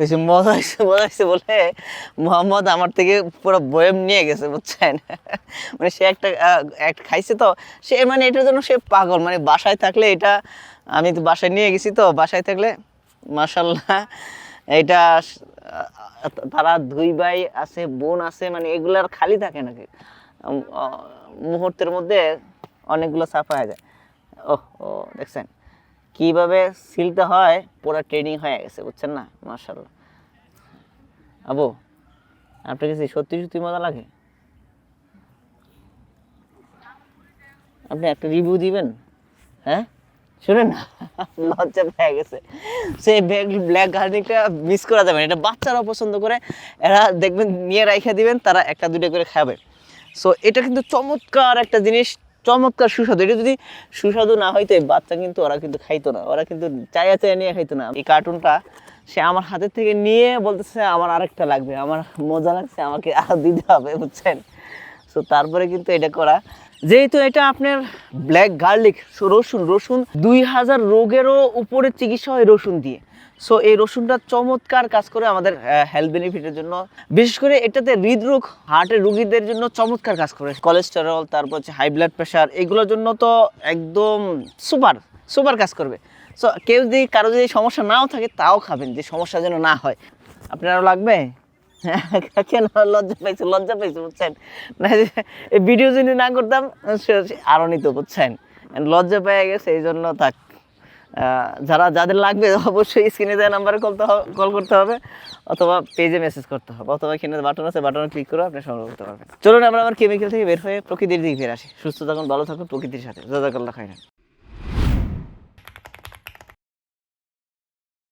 বেশি মজা হয়েছে মজা হয়েছে বলে মোহাম্মদ আমার থেকে পুরো বয়েম নিয়ে গেছে, বুঝছেন? মানে সে একটা এক খাইছে তো, সে মানে এটার জন্য সে পাগল। মানে বাসায় থাকলে এটা, আমি তো বাসায় নিয়ে গেছি তো, বাসায় থাকলে মাসাল্লাহ এটা তারা দুই ভাই আছে, বোন আছে মানে এগুলো আর খালি থাকে নাকি? মুহূর্তের মধ্যে অনেকগুলো সাফা হয়ে যায়। ওহ, ও, দেখছেন? কীভাবে সিলতে হয়, পুরো ট্রেনিং হয়ে গেছে, বুঝছেন না? মার্শাল্লাহ আবু, আপনার কাছে সত্যি সত্যি মজা লাগে? আপনি একটা রিভিউ দিবেন? হ্যাঁ? শুনেন না? লজ্জা পেয়ে গেছে। সেই ব্যাগ ব্ল্যাক গার্নিংটা মিস করা যাবে এটা বাচ্চারা পছন্দ করে। এরা দেখবেন, নিয়ে রাইখা দিবেন, তারা একটা দুটো করে খাবে। সো এটা কিন্তু চমৎকার একটা জিনিস। চমৎকার সুস্বাদু। এটা যদি সুস্বাদু না হইতো বাচ্চা কিন্তু ওরা কিন্তু খাইতো না। ওরা কিন্তু চায়া চায়া নিয়ে খাইতো না। এই কার্টুনটা সে আমার হাতের থেকে নিয়ে বলতেছে, আমার আরেকটা লাগবে। আমার মজা লাগছে, আমাকে আরও দিতে হবে, বুঝছেন? সো তারপরে কিন্তু এটা করা। যেহেতু এটা আপনার ব্ল্যাক গার্লিক রসুন রসুন দুই হাজার রোগেরও উপরে চিকিৎসা হয় রসুন দিয়ে। সো এই রসুনটা চমৎকার কাজ করে আমাদের হেলথ বেনিফিটের জন্য। বিশেষ করে এটাতে হৃদরোগ হার্টের রুগীদের জন্য চমৎকার কাজ করে। কোলেস্টেরল তারপর হচ্ছে হাই ব্লাড প্রেশার এগুলোর জন্য তো একদম সুপার সুপার কাজ করবে। সো কেউ যদি কারও যদি সমস্যা নাও থাকে, তাও খাবেন, যে সমস্যা যেন না হয়। আপনারও লাগবে? কেন লজ্জা পাইছে লজ্জা পাইছে, বুঝছেন? না ভিডিও যদি না করতাম আরও নিত, বুঝছেন? লজ্জা পেয়ে গেছে, এই জন্য থাক। যারা, যাদের লাগবে, অবশ্যই স্ক্রিনে দেওয়া নাম্বারে কল কল করতে হবে, অথবা পেজে মেসেজ করতে হবে, অথবা এখানে বাটন আছে বাটনে ক্লিক করে আপনি সংগ্রহ করতে পারবেন। চলুন আমরা আমার কেমিক্যাল থেকে বের হয়ে প্রকৃতির দিকে ফিরে আসি। সুস্থ থাকুন, ভালো থাকুন, প্রকৃতির সাথে। জাজাকাল্লাহ খাইরান